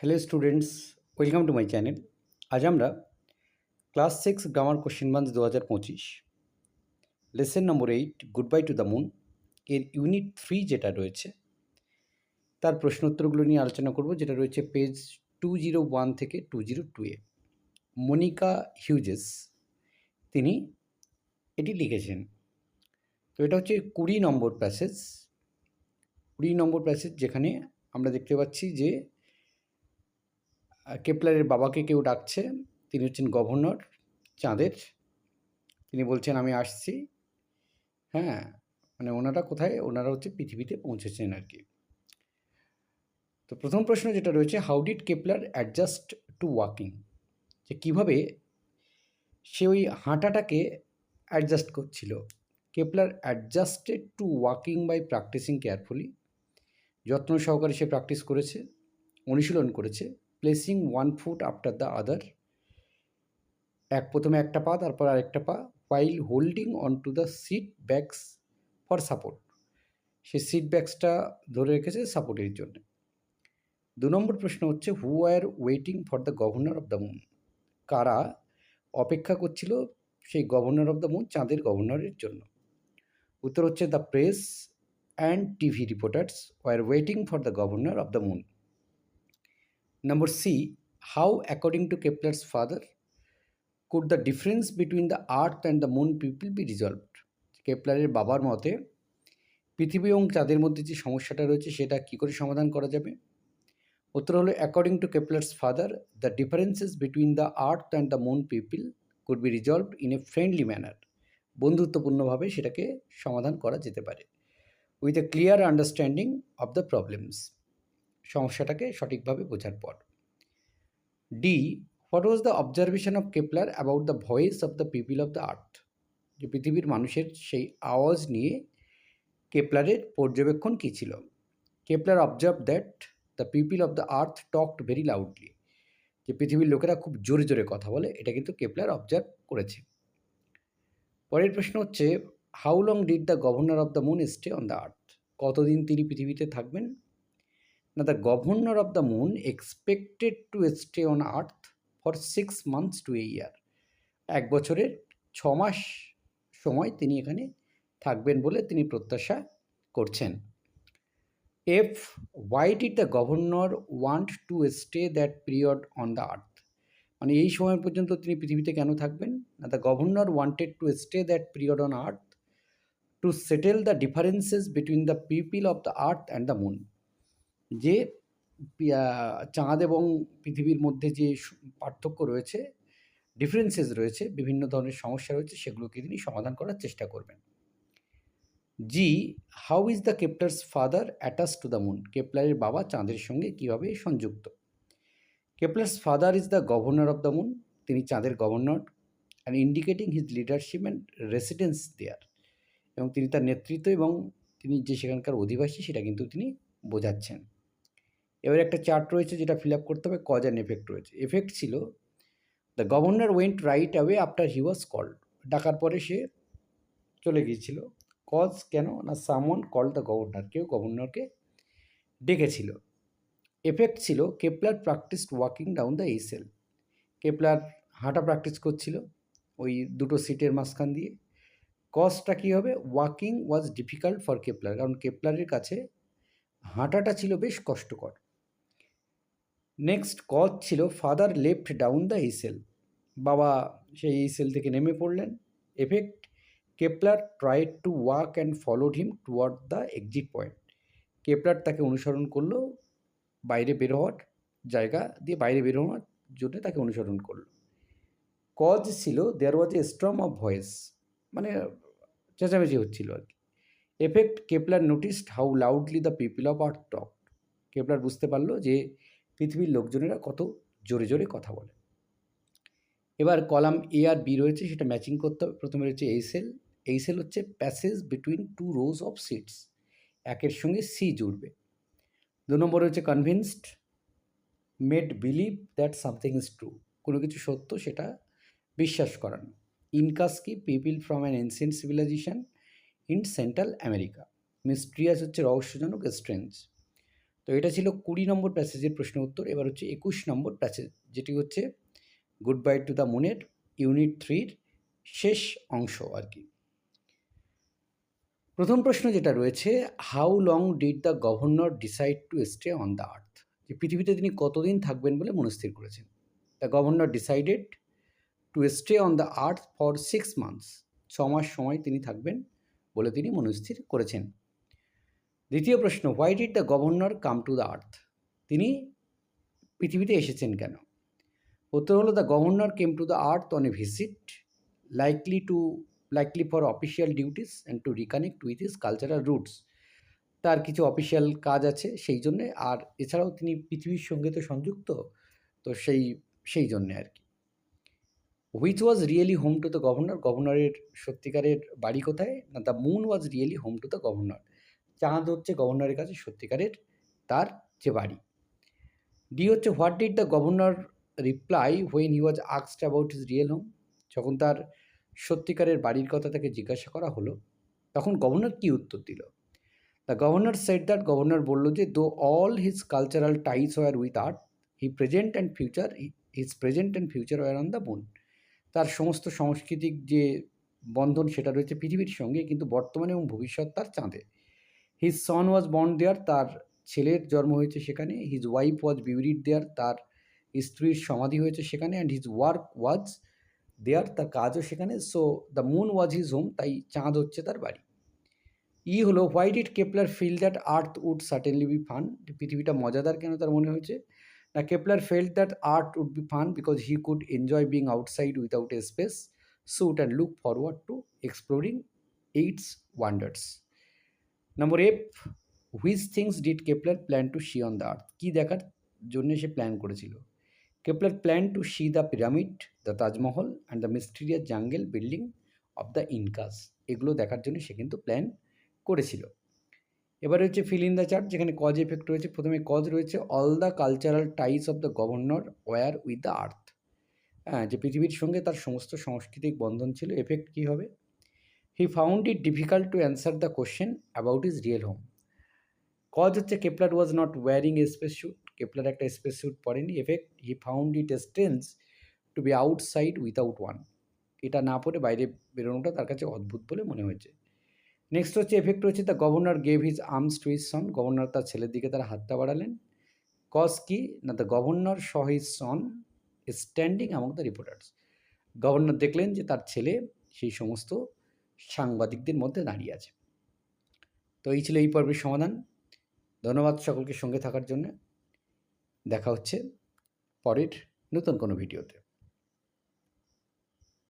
Hello students, welcome to my channel. আজ আমরা class six grammar question banks দু হাজার পঁচিশ। Lesson number eight goodbye to the moon, এর ইউনিট থ্রি যেটা রয়েছে, তার প্রশ্নোত্তরগুলো নিয়ে আলোচনা করব, যেটা রয়েছে পেজ টু জিরো ওয়ান থেকে টু জিরো টু এ। মনিকা হিউজেস, তিনি এটি লিখেছেন। তো এটা হচ্ছে কুড়ি নম্বর প্যাসেজ। কুড়ি নম্বর প্যাসেজ যেখানে আমরা দেখতে পাচ্ছি যে কেপলারের বাবাকে কেউ ডাকছে, তিনি হচ্ছেন গভর্নর চাঁদের। তিনি বলছেন, আমি আসছি। হ্যাঁ মানে ওনারা কোথায়? ওনারা হচ্ছে পৃথিবীতে পৌঁছেছেন আর কি। তো প্রথম প্রশ্ন যেটা রয়েছে how did Kepler adjust to walking যে কীভাবে সে ওই হাঁটাটাকে অ্যাডজাস্ট করছিল। Kepler adjusted to walking by practising carefully যত্ন সহকারে সে প্র্যাকটিস করেছে, অনুশীলন করেছে। Placing one foot after the other এক প্রথমে একটা পা, তারপর আরেকটা পা, while holding on to the seat bags for support say seat ব্যাগসটা ধরে রেখেছে সাপোর্টের জন্য। দু নম্বর প্রশ্ন হচ্ছে who are waiting for the governor of the moon কারা অপেক্ষা করছিল সেই গভর্নর অফ দ্য মুন চাঁদের গভর্নরের জন্য? উত্তর হচ্ছে the press and TV reporters were waiting for the governor of the moon Number C, how according to Kepler's father could the difference between the earth and the moon people be resolved? কেপলারের বাবার মতে পৃথিবী এবং চাঁদের মধ্যে যে সমস্যাটা রয়েছে সেটা কী করে সমাধান করা যাবে? উত্তর হলো according to Kepler's father the differences between the earth and the moon people could be resolved in a friendly manner বন্ধুত্বপূর্ণভাবে সেটাকে সমাধান করা যেতে পারে with a clear understanding of the problems সমস্যাটাকে সঠিকভাবে বোঝার পর। D what was the observation of Kepler about the voice of the people of the earth যে পৃথিবীর মানুষের সেই আওয়াজ নিয়ে কেপলারের পর্যবেক্ষণ কী ছিল? Kepler observe that the people of the earth talked very loudly যে পৃথিবীর লোকেরা খুব জোরে জোরে কথা বলে, এটা কিন্তু কেপলার অবজার্ভ করেছে। পরের প্রশ্ন হচ্ছে how long did the governor of the moon stay on the earth কতদিন তিনি পৃথিবীতে থাকবেন? না the governor of the moon expected to stay on earth for six months to a year এক বছরের ছ মাস সময় তিনি এখানে থাকবেন বলে তিনি প্রত্যাশা করছেন। F why did the governor want to stay that period on the earth মানে এই সময় পর্যন্ত তিনি পৃথিবীতে কেন থাকবেন? না the governor wanted to stay that period on earth to settle the differences between the people of the earth and the moon যে চাঁদ এবং পৃথিবীর মধ্যে যে পার্থক্য রয়েছে ডিফারেন্সেস রয়েছে, বিভিন্ন ধরনের সমস্যা রয়েছে, সেগুলোকে তিনি সমাধান করার চেষ্টা করবেন। G how is the Kepler's father attach to the moon কেপলারের বাবা চাঁদের সঙ্গে কীভাবে সংযুক্ত? Kepler's father is the governor of the moon তিনি চাঁদের governor and indicating his leadership and residence there এবং তিনি তার নেতৃত্ব এবং তিনি যে সেখানকার অধিবাসী, সেটা কিন্তু তিনি বোঝাচ্ছেন। এবার একটা চার্ট রয়েছে যেটা ফিল আপ করতে হবে কজ অ্যান্ড এফেক্ট রয়েছে। এফেক্ট ছিল the governor went right away after he was called ডাকার পরে সে চলে গিয়েছিল। কজ কেন? না সামন কল দ্য গভর্নর কেউ গভর্নরকে ডেকেছিল। এফেক্ট ছিল Kepler practice walking down the aisle Kepler হাঁটা প্র্যাকটিস করছিল, ওই দুটো সিটের মাঝখান দিয়ে। কজটা কী হবে? Walking was difficult for Kepler কারণ কেপলারের কাছে হাঁটাটা ছিল বেশ কষ্টকর। নেক্সট কজ ছিল father left down the aisle বাবা সেই এইসেল থেকে নেমে পড়লেন। Effect Kepler tried to walk and followed him toward the exit point Kepler তাকে অনুসরণ করল, বাইরে বের হওয়ার জায়গা দিয়ে বাইরে বের হওয়ার জন্য তাকে অনুসরণ করল। কজ ছিল there was a storm of voice মানে চেঁচামেচি হচ্ছিল আর কি। Effect Kepler noticed how loudly the people of earth talk Kepler বুঝতে পারল যে পৃথিবীর লোকজনেরা কত জোরে জোরে কথা বলে। এবার কলাম এ আর বি রয়েছে, সেটা ম্যাচিং করতে হবে। প্রথমে রয়েছে এই সেল এই সেল হচ্ছে passage between two rows of seats একের সঙ্গে সি জুড়বে। দু নম্বর হচ্ছে convinced made believe that something is true কোনো কিছু সত্য সেটা বিশ্বাস করানো ইনকাস কি people from an ancient civilization in Central America mysterious হচ্ছে রহস্যজনক স্ট্রেঞ্জ তো এটা ছিল কুড়ি নম্বর প্যাসেজের প্রশ্ন উত্তর, এবার হচ্ছে একুশ নম্বর প্যাসেজ, যেটি হচ্ছে গুড বাই টু দ্য মুনের ইউনিট থ্রির শেষ অংশ আর কি। প্রথম প্রশ্ন যেটা রয়েছে how long did the governor decide to stay on the earth যে পৃথিবীতে তিনি কতদিন থাকবেন বলে মনস্থির করেছেন? The governor decided to stay on the earth for six months ছ মাস সময় তিনি থাকবেন বলে তিনি মনস্থির করেছেন। দ্বিতীয় প্রশ্ন why did the governor come to the earth তিনি পৃথিবীতে এসেছেন কেন? উত্তর হলো the governor came to the earth on a visit likely to likely for official duties and to reconnect with his cultural roots তার কিছু অফিসিয়াল কাজ আছে সেই জন্যে, আর এছাড়াও তিনি পৃথিবীর সঙ্গে তো সংযুক্ত, তো সেই সেই জন্যে আর কি। Which was really home to the governor গভর্নরের সত্যিকারের বাড়ি কোথায়? না the moon was really home to the governor চাঁদ হচ্ছে গভর্নরের কাছে সত্যিকারের তার যে বাড়ি। ডি হচ্ছে what did the governor reply when he was আক্সড about his real home যখন তার সত্যিকারের বাড়ির কথা তাকে জিজ্ঞাসা করা হলো, তখন গভর্নর কী উত্তর দিল? The governor said that governor বলল যে though all his cultural ties were with earth his present and future his present and future were on the moon তার সমস্ত সাংস্কৃতিক যে বন্ধন সেটা রয়েছে পৃথিবীর সঙ্গে, কিন্তু বর্তমানে এবং ভবিষ্যৎ তার চাঁদে। হিজ সন ওয়াজ বর্ন দেয়ার তার ছেলের জন্ম হয়েছে সেখানে। His wife was buried there তার স্ত্রীর সমাধি হয়েছে সেখানে and his work was there তার কাজও সেখানে। So the moon was his home তাই চাঁদ হচ্ছে তার বাড়ি। ই হলো why did Kepler feel that earth would certainly be fun পৃথিবীটা মজাদার কেন তার মনে হয়েছে? না Kepler felt that earth would be fun because he could enjoy being outside without a space suit and look forward to exploring earth's wonders number F which things did Kepler plan to see on the earth কী দেখার জন্য সে plan করেছিল? Kepler plan to see the pyramid the Taj Mahal and the mysterious jungle building of the Incas এগুলো দেখার জন্য সে কিন্তু plan করেছিল। এবার হচ্ছে ফিল ইন দ্য চার্ট যেখানে কজ এফেক্ট রয়েছে। প্রথমে কজ রয়েছে all the cultural ties of the governor were with the earth হ্যাঁ যে পৃথিবীর সঙ্গে তার সমস্ত সাংস্কৃতিক বন্ধন ছিল এফেক্ট কী হবে? He found it difficult to answer the question about his real home cause হচ্ছে Kepler was not wearing a space suit Kepler একটা space suit পরেনি effect he found it a strange to be outside without one এটা না পড়ে বাইরে বেরোনোটা তার কাছে অদ্ভুত বলে মনে হয়েছে। নেক্সট হচ্ছে এফেক্ট হচ্ছে the governor gave his arms to his son governor তার ছেলের দিকে তার হাতটা বাড়ালেন। কজ কি? না the governor saw his son standing among the reporters governor দেখলেন যে তার ছেলে সেই সমস্ত সাংবাদিকদের মধ্যে দাঁড়িয়ে আছে। তো এই ছিল এই পর্বের সমাধান। ধন্যবাদ সকলকে সঙ্গে থাকার জন্য। দেখা হচ্ছে পরের নতুন কোনো ভিডিওতে।